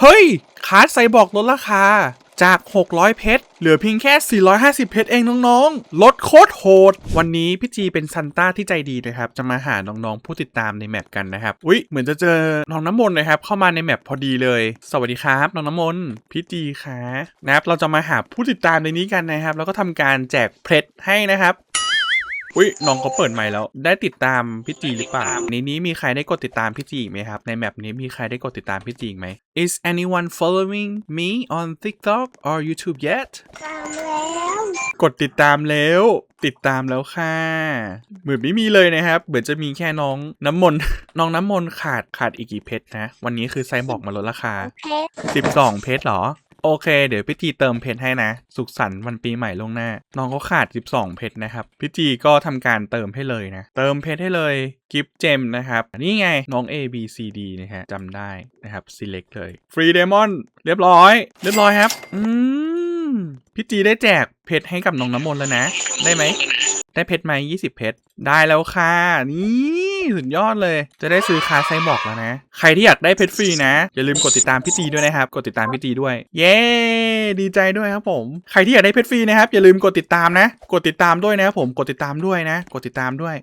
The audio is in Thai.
เฮ้ย คาร์ดไซบอร์กลดราคา จาก 600 เพชร เหลือเพียงแค่ 450 เพชรเองน้องๆ ลดโคตรโหด วันนี้พี่จีเป็นซันต้าที่ใจดีนะครับ จะมาหาน้องๆ ผู้ติดตามในแมปกันนะครับ อุ๊ย เหมือนจะเจอ น้องน้ำมนต์นะครับ เข้ามาในแมปพอดีเลย สวัสดีครับ น้องน้ำมนต์พี่จีค่ะนะครับ เราจะมาหาผู้ติดตามในนี้กันนะครับ แล้วก็ทำการแจกเพชรให้นะครับ อุ้ยน้องเขาเปิดใหม่แล้ว ได้ติดตามพี่จีหรือเปล่าในนี้มีใครได้กดติดตามพี่จีอีกไหมครับ ในแมปนี้มีใครได้กดติดตามพี่จีอีกไหม Is anyone following me on TikTok or YouTube yet ตามแล้วกดติดตามแล้ว ติดตามแล้วค่ะ เหมือนไม่มีเลยนะครับ เหมือนจะมีแค่น้องน้ำมนต์ น้องน้ำมนต์ขาดขาดอีกกี่เพชรนะ วันนี้คือไซบอกมาลดราคา เพชร 12 เพชรเหรอ โอเค เดี๋ยวพี่จีเติมเพชรให้นะ สุขสันต์วันปีใหม่ล่วงหน้า น้องเขาขาด 12 เพชรนะครับพี่จีก็ทำการเติมให้เลยนะ เติมเพชรให้เลยกิฟต์เจมนะครับ นี่ไงน้อง A B C D นะฮะจำได้นะครับ select เลยฟรีเดมอนเรียบร้อย เรียบร้อยครับ อืมพี่จีได้แจกเพชรให้กับน้องน้ำมนต์แล้วนะ ได้ไหม ได้เพชรไหมยี่สิบเพชร ได้แล้วค่ะ นี่สุดยอดเลย จะได้ซื้อคาไซบอกแล้วนะ ใครที่อยากได้เพชรฟรีนะ อย่าลืมกดติดตามพี่จีด้วยนะครับ กดติดตามพี่จีด้วย เย้ ดีใจด้วยครับผม ใครที่อยากได้เพชรฟรีนะครับ อย่าลืมกดติดตามนะ กดติดตามด้วยนะครับผม กดติดตามด้วยนะ กดติดตามด้วย